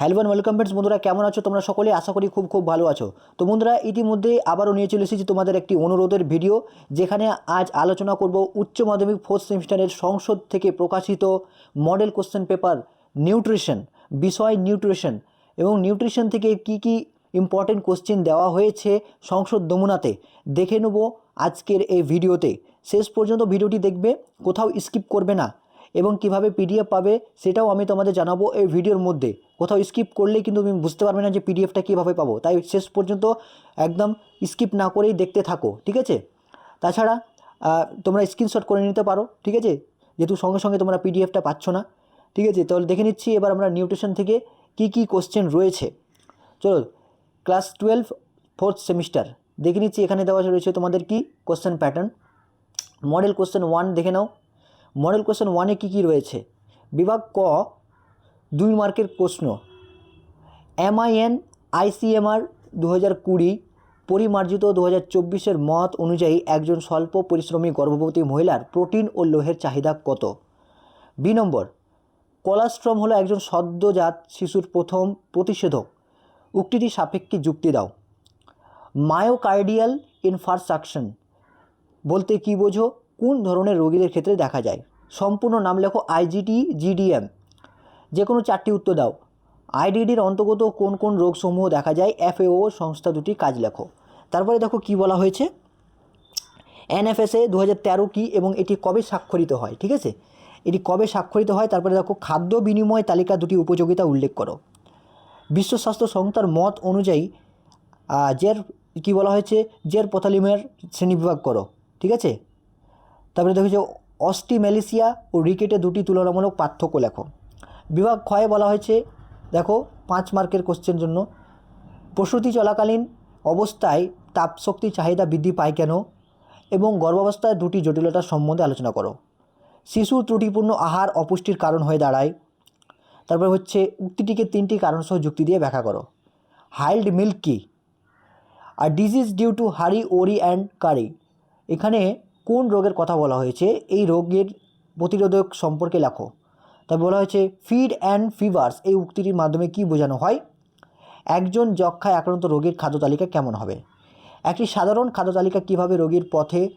Hello and welcome friends বন্ধুরা কেমন আছো? তোমরা সকলে আশা করি খুব খুব ভালো আছো। তো বন্ধুরা ইতিমধ্যে আবারও নিয়ে চলে এসেছি তোমাদের একটি অনুরোধের ভিডিও যেখানে আজ আলোচনা করব উচ্চ মাধ্যমিক ফোর্থ সেমিস্টারের সংসদ থেকে প্রকাশিত মডেল কোশ্চেন পেপার নিউট্রিশন বিষয় নিউট্রিশন এবং নিউট্রিশন থেকে কি কি ইম্পর্টেন্ট কোশ্চেন দেওয়া হয়েছে সংসদ নমুনাতে দেখে নেব আজকের এই ভিডিওতে শেষ পর্যন্ত ভিডিওটি দেখবে, কোথাও স্কিপ করবে না। এবং কীভাবে পিডিএফ পাবে সেটাও আমি তোমাদের জানাব এই ভিডিওর মধ্যে। কোথাও স্কিপ করলেই কিন্তু তুমি বুঝতে পারবে না যে পিডিএফটা কীভাবে পাবো। তাই শেষ পর্যন্ত একদম স্কিপ না করেই দেখতে থাকো, ঠিক আছে? তাছাড়া তোমরা স্ক্রিনশট করে নিতে পারো, ঠিক আছে? যেহেতু সঙ্গে সঙ্গে তোমরা পিডিএফটা পাচ্ছ না, ঠিক আছে? তাহলে দেখে নিচ্ছি এবার আমরা নিউট্রিশন থেকে কি কি কোশ্চেন রয়েছে। চলো ক্লাস টুয়েলভ ফোর্থ সেমিস্টার দেখে নিচ্ছি এখানে দেওয়া রয়েছে তোমাদের কি question pattern model question one দেখে নাও। মডেল কোশ্চেন ওয়ানে কী কী রয়েছে? বিভাগ ক, দুই মার্কের প্রশ্ন। এমআইএন, আইসিএমআর দু হাজার কুড়ি, পরিমার্জিত দু হাজার চব্বিশের মত অনুযায়ী একজন স্বল্প পরিশ্রমী গর্ভবতী মহিলার প্রোটিন ও লোহের চাহিদা কত? বি নম্বর, কোলাস্ট্রম হলো একজন সদ্যজাত শিশুর প্রথম প্রতিষেধক। উক্তিটি সাপেক্ষে যুক্তি দাও। মায়োকার্ডিয়াল ইনফারসাকশন, বলতে কি বোঝো? কোন ধরনের রোগীদের ক্ষেত্রে দেখা যায়? সম্পূর্ণ নাম লেখো আইজিটি জিডিএম যে কোনো চারটি উত্তর দাও। আইডিডির অন্তর্গত কোন কোন রোগসমূহ দেখা যায়? এফএও সংস্থা দুটি কাজ লেখো। তারপরে দেখো কি বলা হয়েছে? এনএফএসএ দু হাজার তেরো কী এবং এটি কবে স্বাক্ষরিত হয়? ঠিক আছে? এটি কবে স্বাক্ষরিত হয়? তারপরে দেখো খাদ্য বিনিময় তালিকা দুটি উপযোগিতা উল্লেখ করো। বিশ্ব স্বাস্থ্য সংস্থার মত অনুযায়ী জের, কী বলা হয়েছে? জের পথালিমের শ্রেণীবিভাগ করো। ঠিক আছে? তারপরে দেখো যে অস্টিমেলিসিয়া ও রিকেটে দুটি তুলনামূলক পার্থক্য লেখো। বিভাগ ক্ষয়ে বলা হয়েছে, দেখো, পাঁচ মার্কের কোশ্চেন জন্য। প্রসূতি চলাকালীন অবস্থায় তাপশক্তি চাহিদা বৃদ্ধি পায় কেন? এবং গর্ভাবস্থায় দুটি জটিলতার সম্বন্ধে আলোচনা করো। শিশু ত্রুটিপূর্ণ আহার অপুষ্টির কারণ হয়ে দাঁড়ায়। তারপর হচ্ছে, উক্তিটিকে তিনটি কারণসহ যুক্তি দিয়ে ব্যাখ্যা করো। হাইল্ড মিল্ক কী? আর disease due to hurry, worry, and কারি। এখানে কোন রোগের কথা বলা হয়েছে? এই রোগের প্রতিরোধক সম্পর্কে লেখো। তবে বলা হয়েছে ফিড অ্যান্ড ফিভার্স এই উক্তিটির মাধ্যমে কি বোঝানো হয়? একজন যক্ষায় আক্রান্ত রোগীর খাদ্য তালিকা কেমন হবে? একটি সাধারণ খাদ্য তালিকা কীভাবে রোগীর পথে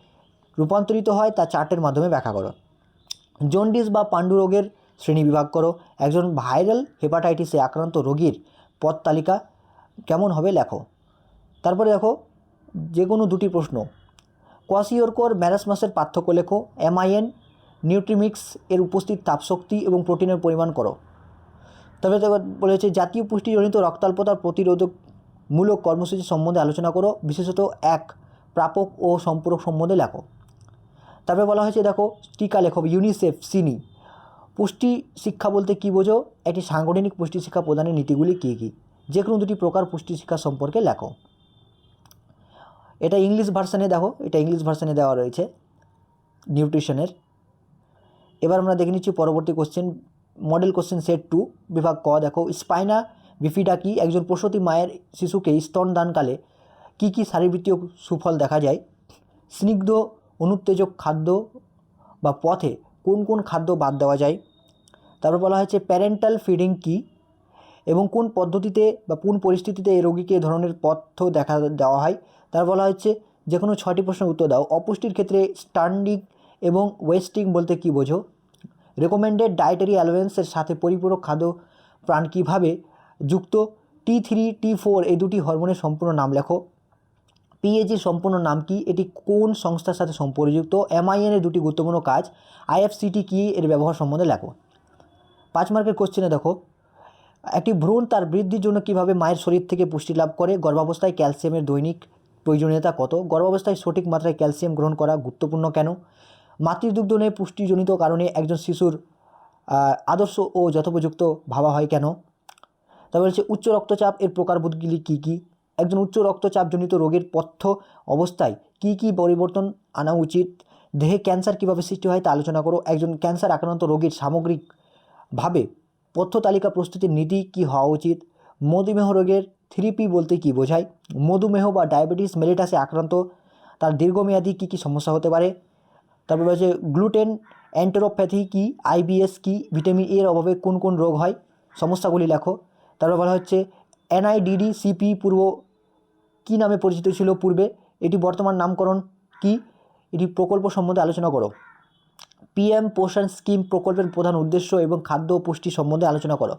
রূপান্তরিত হয় তা চার্টের মাধ্যমে ব্যাখ্যা করো। জন্ডিস বা পাণ্ডু রোগের শ্রেণীবিভাগ করো। একজন ভাইরাল হেপাটাইটিসে আক্রান্ত রোগীর পথ তালিকা কেমন হবে লেখো। তারপরে দেখো যে কোনো দুটি প্রশ্ন। কোয়াসিওরকোর ম্যারাসমাসের পার্থক্য লেখো এমআইএন নিউট্রিমিক্স, এর উপস্থিত তাপশক্তি এবং প্রোটিনের পরিমাণ করো। তবে বলেছে জাতীয় পুষ্টিজনিত রক্তাল্পতার প্রতিরোধক মূলক কর্মসূচি সম্বন্ধে আলোচনা করো, বিশেষত এক, প্রাপক ও সম্পূরক সম্বন্ধে লেখো। তারপরে বলা হয়েছে, দেখো, টিকা লেখক ইউনিসেফ, সিনি। পুষ্টি শিক্ষা বলতে কী বোঝো? একটি সাংগঠনিক পুষ্টি শিক্ষা প্রদানের নীতিগুলি কী কী? যে কোনো দুটি প্রকার পুষ্টি শিক্ষা সম্পর্কে লেখো। এটা ইংলিশ ভার্সানে দেখো, এটা ইংলিশ ভার্সানে দেওয়া রয়েছে নিউট্রিশনের। এবার আমরা দেখে নিচ্ছি পরবর্তী question model question set two বিভাগ ক দেখো, স্পাইনা বিফিডা কি? একজন প্রসূতি মায়ের শিশুকে স্তনদানকালে কী কী শারীরবৃত্তীয় সুফল দেখা যায়? স্নিগ্ধ, অনুত্তেজক খাদ্য বা পথে কোন কোন খাদ্য বাদ দেওয়া যায়? তারপর বলা হয়েছে প্যারেন্টাল ফিডিং কী? এবং কোন পদ্ধতিতে বা কোন পরিস্থিতিতে এই রোগীকে ধরনের পথ্য দেখা দেওয়া হয়? তার বলা হচ্ছে যে কোনো ছয়টি প্রশ্নের উত্তর দাও। অপুষ্টির ক্ষেত্রে স্টান্ডিং এবং ওয়েস্টিং বলতে কী বোঝো? রেকমেন্ডেড ডায়েটারি অ্যালোয়েন্সের সাথে পরিপূরক খাদ্য প্রাণ কীভাবে যুক্ত? টি থ্রি টি ফোর এই দুটি হরমোনের সম্পূর্ণ নাম লেখো। পিএজির সম্পূর্ণ নাম কি? এটি কোন সংস্থার সাথে সম্পর্কযুক্ত? এমআইএন এর দুটি গুরুত্বপূর্ণ কাজ। আইএফসিটি কি? এর ব্যবহার সম্বন্ধে লেখো। পাঁচ মার্কের কোশ্চেনে দেখো। একটি ভ্রূণ তার বৃদ্ধির জন্য কীভাবে মায়ের শরীর থেকে পুষ্টি লাভ করে? গর্ভাবস্থায় ক্যালসিয়ামের দৈনিক প্রয়োজনীয়তা কত? গর্ভাবস্থায় সঠিক মাত্রায় ক্যালসিয়াম গ্রহণ করা গুরুত্বপূর্ণ কেন? মাতৃদুগ্ধ নিয়ে পুষ্টিজনিত কারণে একজন শিশুর আদর্শ ও যথোপযুক্ত ভাবা হয় কেন? তারপর হচ্ছে উচ্চ রক্তচাপ এর প্রকারভেদগুলি কী কী? একজন উচ্চ রক্তচাপজনিত রোগের পথ্য অবস্থায় কী কী পরিবর্তন আনা উচিত? দেহে ক্যান্সার কীভাবে সৃষ্টি হয় তা আলোচনা করো। একজন ক্যান্সার আক্রান্ত রোগীর সামগ্রিকভাবে পথ্য তালিকা প্রস্তুতির নীতি কী হওয়া উচিত? মধুমেহ রোগের থ্রিপি বলতে কী বোঝায়? মধুমেহ বা ডায়াবেটিস মেলিটাসে আক্রান্ত। তার দীর্ঘমেয়াদী কী কী সমস্যা হতে পারে? তারপর হচ্ছে গ্লুটেন, অ্যান্টেরোপ্যাথি কি আইবিএস কি, ভিটামিন এর অভাবে কোন কোন রোগ হয়? সমস্যাগুলি লেখো। তারপর বলা হচ্ছে এনআইডিডি সিপি পূর্ব কী নামে পরিচিত ছিল পূর্বে? এটি বর্তমান নামকরণ কি? এটি প্রকল্প সম্বন্ধে আলোচনা করো। পিএম পোষণ স্কিম প্রকল্পের প্রধান উদ্দেশ্য এবং খাদ্য ও পুষ্টি সম্বন্ধে আলোচনা করো।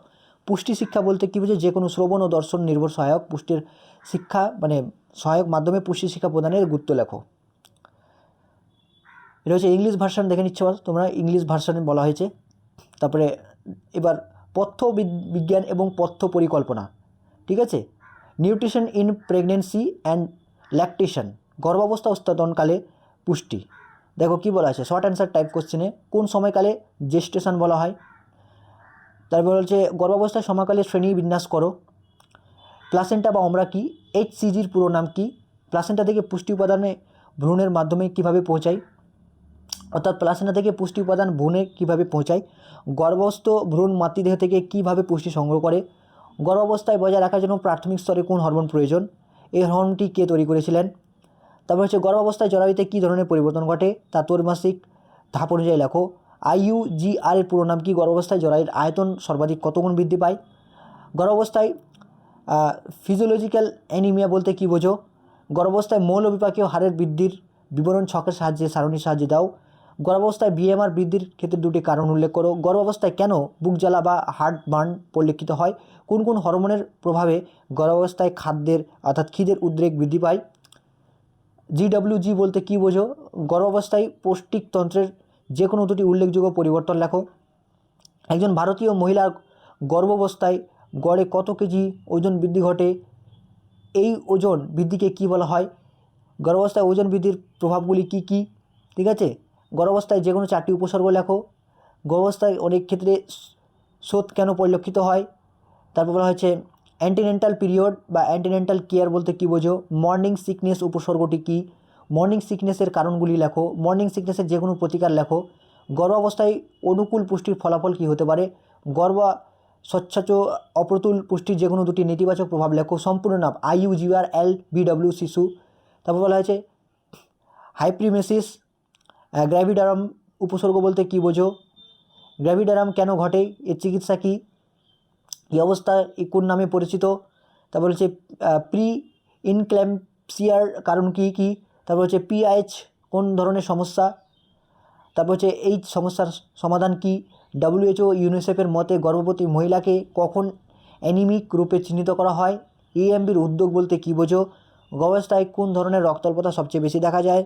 পুষ্টি শিক্ষা বলতে কী বুঝে? যে কোনো শ্রবণ ও দর্শন নির্ভর সহায়ক। পুষ্টির শিক্ষা মানে সহায়ক মাধ্যমে পুষ্টি শিক্ষা প্রদানের গুরুত্ব লেখো। এটা হচ্ছে ইংলিশ ভার্সন, দেখে নিচ্ছে তোমরা ইংলিশ ভার্সনে বলা হয়েছে। তারপরে এবার পথ্য বিজ্ঞান এবং পথ্য পরিকল্পনা, ঠিক আছে? Nutrition in pregnancy and lactation, গর্ভাবস্থা স্তনকালে পুষ্টি। দেখো কি বলা আছে? শর্ট অ্যান্সার টাইপ কোশ্চেনে। কোন সময়কালে জেস্টেশন বলা হয়? তারপর হচ্ছে গর্ভাবস্থায় সময়কালে শ্রেণি বিন্যাস করো। প্লাসেন্টা বা আমরা কি? এইচ সিজির পুরো নাম কি? প্লাসেন্টা থেকে পুষ্টি উপাদানে ভ্রূণের মাধ্যমে কীভাবে পৌঁছায়? অর্থাৎ প্লাসেন্টা থেকে পুষ্টি উপাদান ভ্রূণে কীভাবে পৌঁছায়? গর্ভস্থ ভ্রূণ মাতৃদেহ থেকে কীভাবে পুষ্টি সংগ্রহ করে? গর্ভাবস্থায় বজায় রাখার জন্য প্রাথমিক স্তরে কোন হরমোন প্রয়োজন? এই হরমোনটি কে তৈরি করেছিলেন? তারপর হচ্ছে গর্ভাবস্থায় জরায়ুতে কী ধরনের পরিবর্তন ঘটে? তা ত্রৈমাসিক ধাপ অনুযায়ী লেখো। আইইউজিআর এর পুরো নাম কি? গর্ভাবস্থায় জরায়ুর আয়তন সর্বাধিক কত গুণ বৃদ্ধি পায়? গর্ভাবস্থায় ফিজিওলজিক্যাল অ্যানিমিয়া বলতে কী বোঝো? গর্ভাবস্থায় মৌল বিপাকীয় হারের বৃদ্ধির বিবরণ ছকের সাহায্যে সারণীর সাহায্যে দাও। গর্ভাবস্থায় বিএমআর বৃদ্ধির ক্ষেত্রে দুটি কারণ উল্লেখ করো। গর্ভাবস্থায় কেন বুক জ্বালা বা হার্ট বার্ন পরিলক্ষিত হয়? কোন কোন হরমোনের প্রভাবে গর্ভাবস্থায় খাদ্যের, অর্থাৎ খিদের উদ্রেক বৃদ্ধি পায়? জিডব্লিউজি বলতে কী বোঝো? গর্ভাবস্থায় পৌষ্টিকতন্ত্রের যে কোনো দুটি উল্লেখযোগ্য পরিবর্তন লেখো। একজন ভারতীয় মহিলার গর্ভাবস্থায় গড়ে কত কেজি ওজন বৃদ্ধি ঘটে? এই ওজন বৃদ্ধিকে কী বলা হয়? গর্ভাবস্থায় ওজন বৃদ্ধির প্রভাবগুলি কী কী? ঠিক আছে? গর্ভাবস্থায় যে কোনো চারটি উপসর্গ লেখো। গর্ভাবস্থায় অনেক ক্ষেত্রে শোধ কেন পরিলক্ষিত হয়? তারপর বলা হয়েছে অ্যান্টিনেন্টাল পিরিয়ড বা অ্যান্টিনেন্টাল কেয়ার বলতে কী বোঝো? মর্নিং সিকনেস উপসর্গটি কী? মর্নিং সিকনেসের কারণগুলি লেখো। মর্নিং সিকনেসের যে কোনো প্রতিকার লেখো। গর্ভাবস্থায় অনুকূল পুষ্টির ফলাফল কী হতে পারে? গর্ভা স্বচ্ছাচ অপ্রতুল পুষ্টির যে কোনো দুটি নেতিবাচক প্রভাব লেখো। সম্পূর্ণ নাম আইইউজিআর এল বিডব্লিউ শিশু। তারপর বলা হয়েছে হাইপ্রিমেসিস গ্র্যাভিডারাম উপসর্গ বলতে কী বোঝো? গ্র্যাভিডারাম কেন ঘটে? এর চিকিৎসা কী? এই অবস্থা কোন নামে পরিচিত? তারপর হচ্ছে প্রি ইনক্ল্যাম্পসিয়ার কারণ কী কী? তারপর হচ্ছে পিআইএচ কোন ধরনের সমস্যা? তারপর হচ্ছে এই সমস্যার সমাধান কি? ডব্লিউএইচও ইউনিসেফের মতে গর্ভবতী মহিলাকে কখন অ্যানিমিক রূপে চিহ্নিত করা হয়? ইএমবির উদ্যোগ বলতে কী বোঝো? গর্ভাবস্থায় কোন ধরনের রক্তল্পতা সবচেয়ে বেশি দেখা যায়?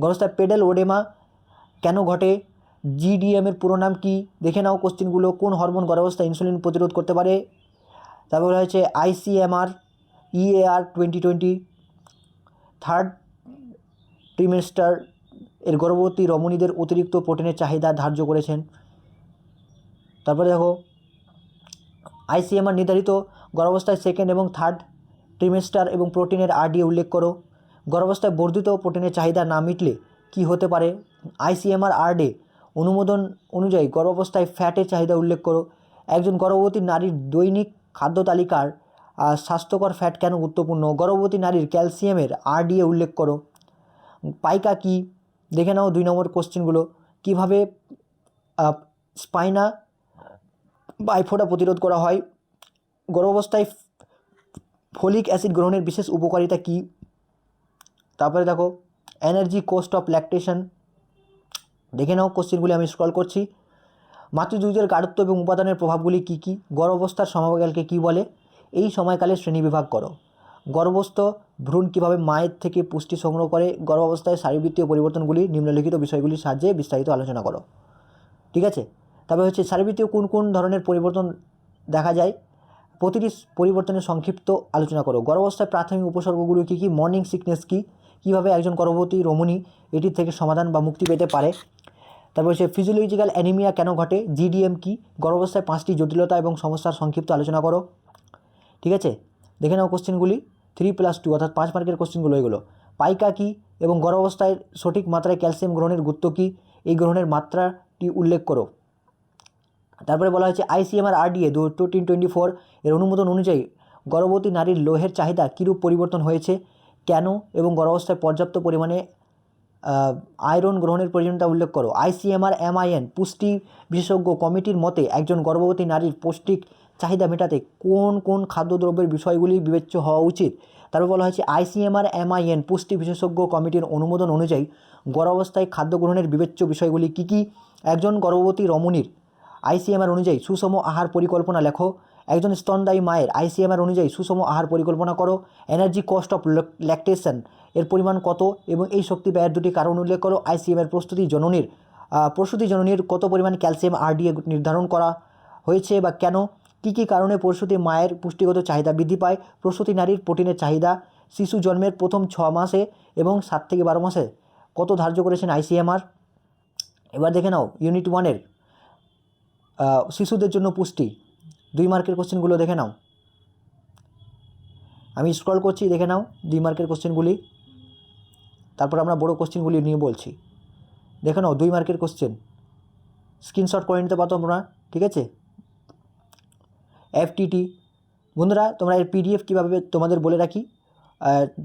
গর্ভাবস্থায় পেডেল ওডেমা কেন ঘটে? জিডিএমের পুরো নাম কি? দেখে নাও কোশ্চেনগুলো কোন হরমোন গর্ভাবস্থায় ইনসুলিন প্রতিরোধ করতে পারে? তারপর হচ্ছে ICMR EAR twenty twenty third trimester এর গর্ভবতী রমণীদের অতিরিক্ত প্রোটিনের চাহিদা ধার্য করেছেন। তারপরে দেখো আইসিএমআর নির্ধারিত গর্ভাবস্থায় সেকেন্ড এবং থার্ড ট্রিমেস্টার এবং প্রোটিনের আরডিএ উল্লেখ করো। গর্ভাবস্থায় বর্ধিত প্রোটিনের চাহিদা না মিটলে কি হতে পারে? আইসিএমআর আরডে অনুমোদন অনুযায়ী গর্ভাবস্থায় ফ্যাটের চাহিদা উল্লেখ করো। একজন গর্ভবতী নারীর দৈনিক খাদ্য তালিকার স্বাস্থ্যকর ফ্যাট কেন গুরুত্বপূর্ণ? গর্ভবতী নারীর ক্যালসিয়ামের আরডিএ উল্লেখ করো। পাইকা কি? দেখে নাও দুই নম্বর কোশ্চেনগুলো। কীভাবে স্পাইনা বাইফোটা প্রতিরোধ করা হয়? গর্ভাবস্থায় ফলিক অ্যাসিড গ্রহণের বিশেষ উপকারিতা কী? তারপরে দেখো, এনার্জি কোস্ট অফ ল্যাকটেশন। দেখে নাও কোশ্চেনগুলি, আমি স্ক্রল করছি। মাতৃদুগ্ধের গাঢ়ত্ব এবং উপাদানের প্রভাবগুলি কী কী? গর্ভাবস্থার সময়কালকে কী বলে? এই সময়কালে শ্রেণীবিভাগ করো। গর্ভস্থ ভ্রূণ কীভাবে মায়ের থেকে পুষ্টি সংগ্রহ করে গর্ভাবস্থায় শারীরবৃত্তীয় পরিবর্তনগুলি নিম্নলিখিত বিষয়গুলির সাহায্যে বিস্তারিত আলোচনা করো। ঠিক আছে? তারপরে হচ্ছে শারীরবৃত্তীয় কোন কোন ধরনের পরিবর্তন দেখা যায়? প্রতিটি পরিবর্তনের সংক্ষিপ্ত আলোচনা করো। গর্ভাবস্থায় প্রাথমিক উপসর্গগুলো কী কী? মর্নিং সিকনেস কী? কীভাবে একজন গর্ভবতী রমণী এটির থেকে সমাধান বা মুক্তি পেতে পারে? তারপর হচ্ছে ফিজিওলজিক্যাল অ্যানিমিয়া কেন ঘটে? জিডিএম কি? গর্ভাবস্থায় পাঁচটি জটিলতা এবং সমস্যার সংক্ষিপ্ত আলোচনা করো। ঠিক আছে? দেখে নাও কোশ্চেনগুলি থ্রি প্লাস টু অর্থাৎ পাঁচ মার্কের কোশ্চেনগুলো এগুলো। পাইকা কী এবং গর্ভাবস্থায় সঠিক মাত্রায় ক্যালসিয়াম গ্রহণের গুরুত্ব কী? এই গ্রহণের মাত্রাটি উল্লেখ করো। তারপরে বলা হয়েছে আইসিএমআর আরডিএ দু টোয়েন্টি টোয়েন্টি ফোর এর অনুমোদন অনুযায়ী গর্ভবতী নারীর লোহের চাহিদা কীরূপ পরিবর্তন হয়েছে? কেন এবং গর্ভাবস্থায় পর্যাপ্ত পরিমাণে আয়রন গ্রহণের প্রয়োজনীয়তা উল্লেখ করো। আইসিএমআর এমআইএন পুষ্টি বিশেষজ্ঞ কমিটির মতে একজন গর্ভবতী নারীর পৌষ্টিক চাহিদা মেটাতে কোন কোন খাদ্যদ্রব্যের বিষয়গুলি বিবেচ্য হওয়া উচিত? তারপর বলা হয়েছে আইসিএমআর এমআইএন পুষ্টি বিশেষজ্ঞ কমিটির অনুমোদন অনুযায়ী গর্ভাবস্থায় খাদ্য গ্রহণের বিবেচ্য বিষয়গুলি কী কী? একজন গর্ভবতী রমণীর আইসিএমআর অনুযায়ী সুষম আহার পরিকল্পনা লেখো। একজন স্তনদায়ী মায়ের আইসিএমআর অনুযায়ী সুষম আহার পরিকল্পনা করো। এনার্জি কস্ট অফ ল্যাকটেশন এর পরিমাণ কত? এবং এই শক্তি ব্যয়ের দুটি কারণ উল্লেখ করো। আইসিএমের প্রস্তুতি জননীর আহ, প্রসূতি জননীর কত পরিমাণ ক্যালসিয়াম আরডিএ নির্ধারণ করা হয়েছে বা কেন? কী কী কারণে প্রসূতি মায়ের পুষ্টিগত চাহিদা বৃদ্ধি পায়? প্রসূতি নারীর প্রোটিনের চাহিদা, শিশু জন্মের প্রথম ছ মাসে এবং সাত থেকে বারো মাসে। কত ধার্য করেছেন আইসিএমআর এবার দেখে নাও, ইউনিট ওয়ানের শিশুদের জন্য পুষ্টি। দুই মার্কের কোশ্চেনগুলো দেখে নাও। আমি স্ক্রল করছি, দেখে নাও দুই মার্কের কোশ্চেনগুলি। তারপর আমরা বড় কোশ্চেনগুলি নিয়ে বলছি। দেখে নাও, দুই মার্কের কোশ্চেন। স্ক্রিনশট করে নিতে পারো তোমরা, ঠিক আছে? এফটিটি। বন্ধুরা, তোমরা এর পিডিএফ কীভাবে তোমাদের বলে রাখি?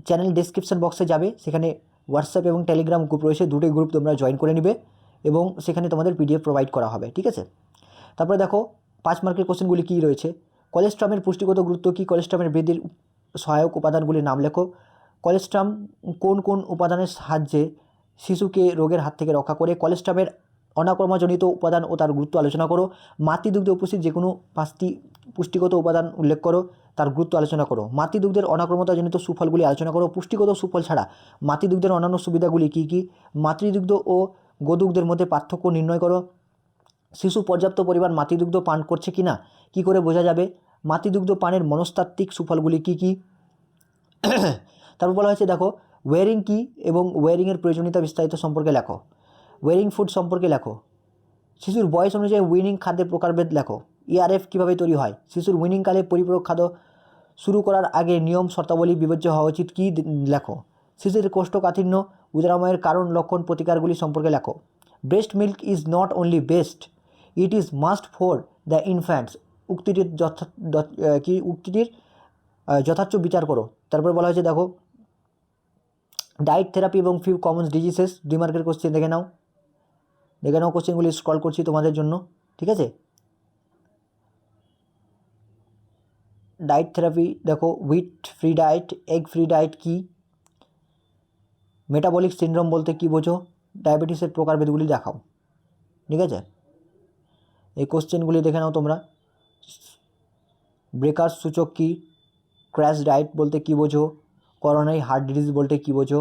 চ্যানেল ডিসক্রিপশন বক্সে যাবে, সেখানে হোয়াটসঅ্যাপ এবং টেলিগ্রাম গ্রুপ রয়েছে দুটোই গ্রুপ তোমরা জয়েন করে নিবে এবং সেখানে তোমাদের পিডিএফ প্রোভাইড করা হবে, ঠিক আছে? তারপরে দেখো, পাঁচ মার্কের কোশ্চেনগুলি কী রয়েছে? কোলেস্ট্রামের পুষ্টিগত গুরুত্ব কী? কোলেস্ট্রামের বৃদ্ধির সহায়ক উপাদানগুলির নাম লেখো। কোলেস্ট্রাম কোন কোন উপাদানের সাহায্যে শিশুকে রোগের হাত থেকে রক্ষা করে? কোলেস্ট্রামের অনাক্রমজনিত উপাদান ও তার গুরুত্ব আলোচনা করো। মাতৃদুগ্ধে উপস্থিত যে কোনো পাঁচটি পুষ্টিগত উপাদান উল্লেখ করো, তার গুরুত্ব আলোচনা করো। মাতৃদুগ্ধের অনাক্রমতাজনিত সুফলগুলি আলোচনা করো। পুষ্টিগত সুফল ছাড়া মাতৃদুগ্ধের অন্যান্য সুবিধাগুলি কী কী? মাতৃদুগ্ধ ও গোদুগ্ধের মধ্যে পার্থক্য নির্ণয় করো। শিশু পর্যাপ্ত পরিমাণ মাতৃদুগ্ধ পান করছে কি না কী করে বোঝা যাবে? মাতৃদুগ্ধ পানের মনস্তাত্ত্বিক সুফলগুলি কী কী? তারপর বলা হয়েছে, দেখো ওয়ারিং কী এবং ওয়ারিংয়ের প্রয়োজনীয়তা বিস্তারিত সম্পর্কে লেখো। ওয়ারিং ফুড সম্পর্কে লেখো। শিশুর বয়স অনুযায়ী উইনিং খাদ্যের প্রকারভেদ লেখো। ইআরএফ কীভাবে তৈরি হয়? শিশুর উইনিংকালে পরিপূরক খাদ্য শুরু করার আগে নিয়ম, শর্তাবলী বিবেচ্য হওয়া উচিত কী লেখো। শিশুর কোষ্ঠকাঠিন্য, উদরাময়ের কারণ, লক্ষণ, প্রতিকারগুলি সম্পর্কে লেখো। Breast milk is not only best it is must for the infants উক্তিটির যথা কি উক্তিটির? যথার্থ বিচার করো। তারপরে বলা হয়েছে, দেখো ডায়েট থেরাপি এবং ফিউ কমন ডিজিজেস দুই মার্কের কোশ্চেন দেখে নাও। দেখে নাও কোশ্চেনগুলি স্ক্রল করছি তোমাদের জন্য, ঠিক আছে? ডায়েট থেরাপি দেখো wheat free diet egg free diet কী? মেটাবলিক সিন্ড্রোম বলতে কী বোঝো? ডায়াবেটিসের প্রকারভেদগুলি দেখাও, ঠিক আছে? এই কোশ্চেনগুলি দেখে নাও তোমরা। ব্রেকার সূচক কী? ক্র্যাশ ডায়েট বলতে কী বোঝো? করোনারি হার্ট ডিজিজ বলতে কী বোঝো?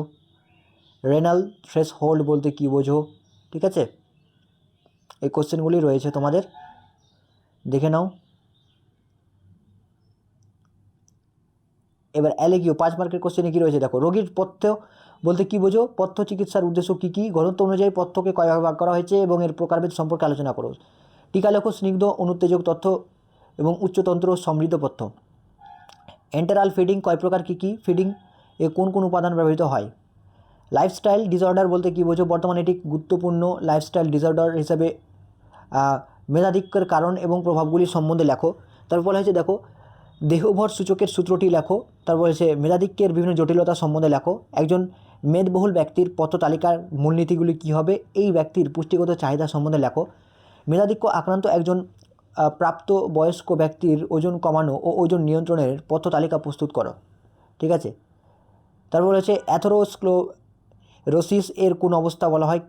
রেনাল থ্রেস হোল্ড বলতে কী বোঝো? ঠিক আছে? এই কোশ্চেনগুলি রয়েছে তোমাদের। দেখে নাও। এবার অ্যালেগিও, পাঁচ মার্কের কোশ্চেনে কী রয়েছে? দেখো, রোগীর পথ্য বলতে কী বোঝো? পথ্য চিকিৎসার উদ্দেশ্য কী কী? ঘনত্ব অনুযায়ী পথ্যকে কয় ভাগ করা হয়েছে এবং এর প্রকারভেদ সম্পর্কে আলোচনা করো। টিকা লেখো স্নিগ্ধ, অনুত্তেজক তথ্য এবং উচ্চতন্ত্র সমৃদ্ধ পথ্য। এন্টারাল ফিডিং কয় প্রকার কী কী? ফিডিং এ কোন কোন উপাদান ব্যবহৃত হয়? লাইফস্টাইল ডিসঅর্ডার বলতে কী বোঝো? বর্তমানে এটি গুরুত্বপূর্ণ। লাইফস্টাইল ডিসঅর্ডার হিসাবে মেধাধিক্যের কারণ এবং প্রভাবগুলি সম্বন্ধে লেখো। তারপর বলা হয়েছে দেখো, দেহভর সূচকের সূত্রটি লেখো। তারপর হচ্ছে মেধাধিক্যের বিভিন্ন জটিলতা সম্বন্ধে লেখো। একজন মেদবহুল ব্যক্তির পথ তালিকার মূলনীতিগুলি কী হবে? এই ব্যক্তির পুষ্টিগত চাহিদা সম্বন্ধে লেখো। মেধাধিক্য আক্রান্ত একজন প্রাপ্ত বয়স্ক ব্যক্তির ওজন কমানো ও ওজন নিয়ন্ত্রণের পথ তালিকা প্রস্তুত করো। ঠিক আছে? তারপর হচ্ছে অ্যাথেরোস্ক্লোরোসিস এর কোন অবস্থা বলা হয়?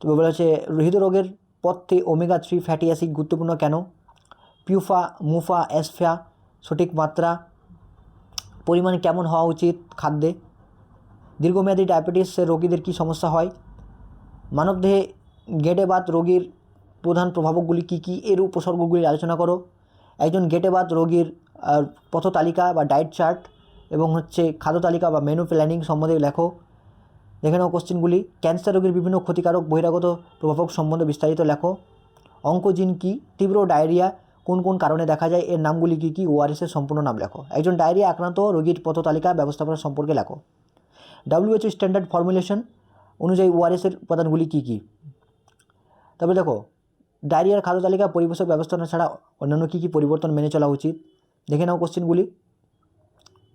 তবে বলা হচ্ছে হৃদরোগের পথে ওমেগা থ্রি ফ্যাটি অ্যাসিড গুরুত্বপূর্ণ কেন? পিউফা, মুফা, অ্যাসফা, সঠিক মাত্রা, পরিমাণ কেমন হওয়া উচিত খাদ্যে? দীর্ঘমেয়াদী ডায়াবেটিসের রোগীদের কী সমস্যা হয়? মানবদেহে গেটেবাত রোগীর প্রধান প্রভাবকগুলি কী কী? এর উপসর্গগুলি আলোচনা করো। একজন গেটেবাত রোগীর পথ তালিকা বা ডায়েট চার্ট এবং হচ্ছে খাদ্য তালিকা বা মেনু প্ল্যানিং সম্বন্ধে লেখো। দেখে নাও কোশ্চেনগুলি ক্যান্সার রোগের বিভিন্ন ক্ষতিকারক বহিরাগত প্রভাবক সম্বন্ধে বিস্তারিত লেখো। অঙ্কোজিন কী? তীব্র ডায়রিয়া কোন কোন কারণে দেখা যায়? এর নামগুলি কী কী? ওআরএসের সম্পূর্ণ নাম লেখো। একজন ডায়রিয়া আক্রান্ত রোগীর পথ তালিকা ব্যবস্থাপনা সম্পর্কে লেখো। ডাব্লিউএইচও স্ট্যান্ডার্ড ফর্মুলেশন অনুযায়ী ওআরএসের উপাদানগুলি কী কী? তবে দেখো, ডায়রিয়ার খাদ্য তালিকা পরিবেশক ব্যবস্থাপনা ছাড়া অন্যান্য কী কী পরিবর্তন মেনে চলা উচিত? দেখে নাও কোশ্চেনগুলি।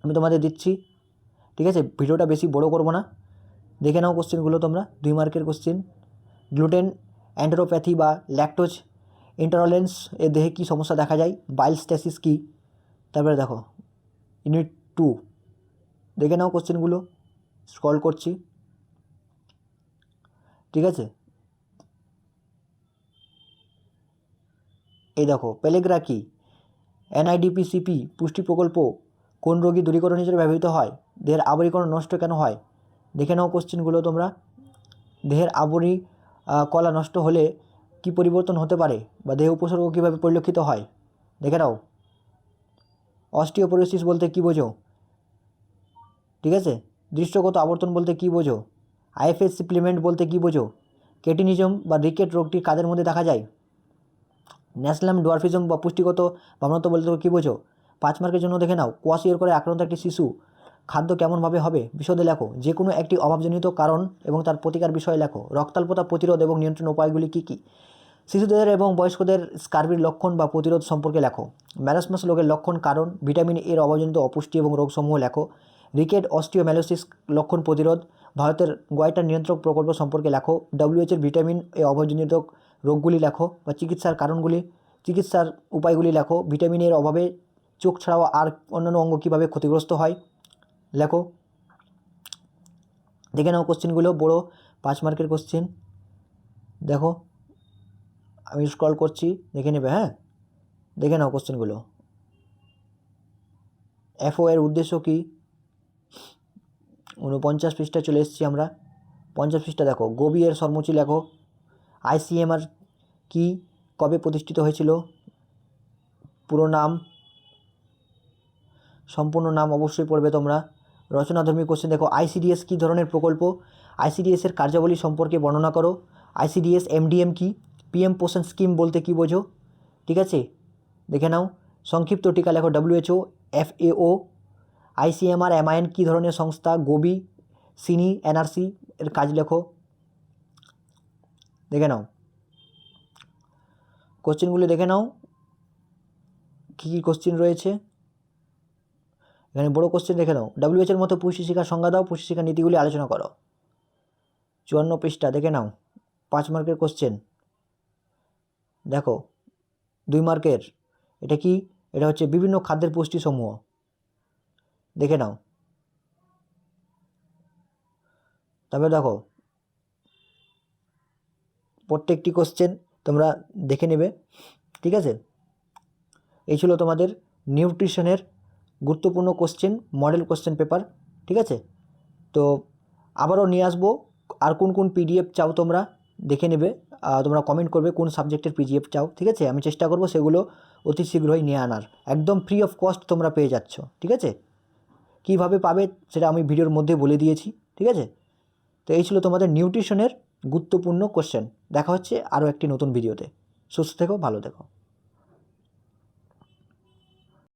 আমি তোমাদের দিচ্ছি। ঠিক আছে? ভিডিওটা বেশি বড় করব না। দেখে নাও কোশ্চেনগুলো তোমরা, দুই মার্কের কোশ্চেন। গ্লুটেন, অ্যান্ড্রোপ্যাথি বা ল্যাকটোজ ইন্টারলেন্স, এ দেহে কী সমস্যা দেখা যায়? বাইল স্ট্যাসিস কী? তারপরে দেখো, ইউনিট টু। দেখে নাও কোশ্চেনগুলো, স্ক্রল করছি। ঠিক আছে? এই দেখো, পেলেগ্রা কি? এনআইডিপিসিপি, পুষ্টি প্রকল্প কোন রোগী দূরীকরণ হিসেবে ব্যবহৃত হয়? দেহের আবরীকরণ নষ্ট কেন হয়? দেখে নাও কোশ্চেনগুলো তোমরা। দেহের আবরী কলা নষ্ট হলে কি পরিবর্তন হতে পারে বা দেহ উপসর্গ কীভাবে পরিলক্ষিত হয়? দেখে নাও। অস্টিওপোরোসিস বলতে কী বোঝো? ঠিক আছে? দৃশ্যগত আবর্তন বলতে কী বোঝো? আইএফএস সাপ্লিমেন্ট বলতে কী বোঝো? কেটিনিজম বা রিকেট রোগটি কাদের মধ্যে দেখা যায়? ন্যাসলাম ডোয়ারফিজম বা পুষ্টিগত বামনত্ব বলতে কী বোঝো? পাঁচ মার্কের জন্য দেখে নাও। কোয়াশিওর করে আক্রান্ত একটি শিশু খাদ্য কেমনভাবে হবে, বিশদে লেখো। যে কোনো একটি অভাবজনিত কারণ এবং তার প্রতিকার বিষয়ে লেখো। রক্তাল্পতা প্রতিরোধ এবং নিয়ন্ত্রণ উপায়গুলি কী কী? শিশুদের এবং বয়স্কদের স্কার্বির লক্ষণ বা প্রতিরোধ সম্পর্কে লেখো। ম্যারাসমাস রোগের লক্ষণ কারণ, ভিটামিন এর অভাবজনিত অপুষ্টি এবং রোগসমূহ লেখো। রিকেট অস্টিওম্যালোসিস লক্ষণ প্রতিরোধ ভারতের গোয়াইটার নিয়ন্ত্রক প্রকল্প সম্পর্কে লেখো। ডব্লিউএচের ভিটামিন এ অভাবজনিত রোগগুলি লেখো বা চিকিৎসার কারণগুলি, চিকিৎসার উপায়গুলি লেখো। ভিটামিনের অভাবে চোখ ছাড়াও আর অন্যান্য অঙ্গ কীভাবে ক্ষতিগ্রস্ত হয়? লেখো। দেখে নাও কোশ্চেনগুলো বড় পাঁচ মার্কের কোশ্চেন দেখো, আমি স্ক্রল করছি, দেখে নেবে হ্যাঁ? দেখে নাও কোশ্চেনগুলো এফও এর উদ্দেশ্য কী? উনপঞ্চাশ পৃষ্ঠা চলে এসেছি আমরা। পঞ্চাশ পৃষ্ঠা দেখো গোবি এর সর্বোচ্চ লেখো। আইসিএমআর কি কবে প্রতিষ্ঠিত হয়েছিল? পুরো নাম, সম্পূর্ণ নাম অবশ্যই পড়বে তোমরা। রচনাধর্মী কোশ্চেন দেখো আইসিডিএস কী ধরনের প্রকল্প? আইসিডিএস এর কার্যাবলী সম্পর্কে বর্ণনা করো। আইসিডিএস এমডিএম কি? পিএম পোষণ স্কিম বলতে কী বোঝো? ঠিক আছে? দেখে নাও। সংক্ষিপ্ত টিকা লেখো ডব্লিউএচও এফএও আইসিএমআর এমআইএন কী ধরনের সংস্থা? গোবি সিনি এনআরসি এর কাজ লেখো। দেখে নাও। কোশ্চেনগুলো দেখে নাও। কী কী কোশ্চেন রয়েছে? এখানে বড় কোশ্চেন দেখে নাও। ডাব্লিউএচ এর মতো পুষ্টি শিক্ষার সংজ্ঞা দাও পুষ্টি শিক্ষার নীতিগুলি আলোচনা করো। চুয়ান্ন পৃষ্ঠা, দেখে নাও। পাঁচ মার্কের কোশ্চেন দেখো, দুই মার্কের। এটা কি? এটা হচ্ছে বিভিন্ন খাদ্যের পুষ্টি সমূহ দেখে নাও। তারপরে দেখো, প্রত্যেকটি কোশ্চেন তোমরা দেখে নেবে। ঠিক আছে? এই ছিল তোমাদের নিউট্রিশনের গুরুত্বপূর্ণ কোশ্চেন মডেল কোশ্চেন পেপার ঠিক আছে? তো আবারও নিয়ে আসব, আর কোন কোন পিডিএফ চাও তোমরা দেখে নেবে তোমরা কমেন্ট করবে কোন সাবজেক্টের পিডিএফ চাও, ঠিক আছে? আমি চেষ্টা করব সেগুলো অতি শীঘ্রই নিয়ে আনার। একদম ফ্রি অফ কস্ট তোমরা পেয়ে যাচ্ছ, ঠিক আছে? কীভাবে পাবে সেটা আমি ভিডিওর মধ্যে বলে দিয়েছি, ঠিক আছে? তো এই ছিল তোমাদের নিউট্রিশনের গুরুত্বপূর্ণ কোশ্চেন দেখা হচ্ছে আরও একটি নতুন ভিডিওতে সুস্থ থেকো, ভালো থেকো।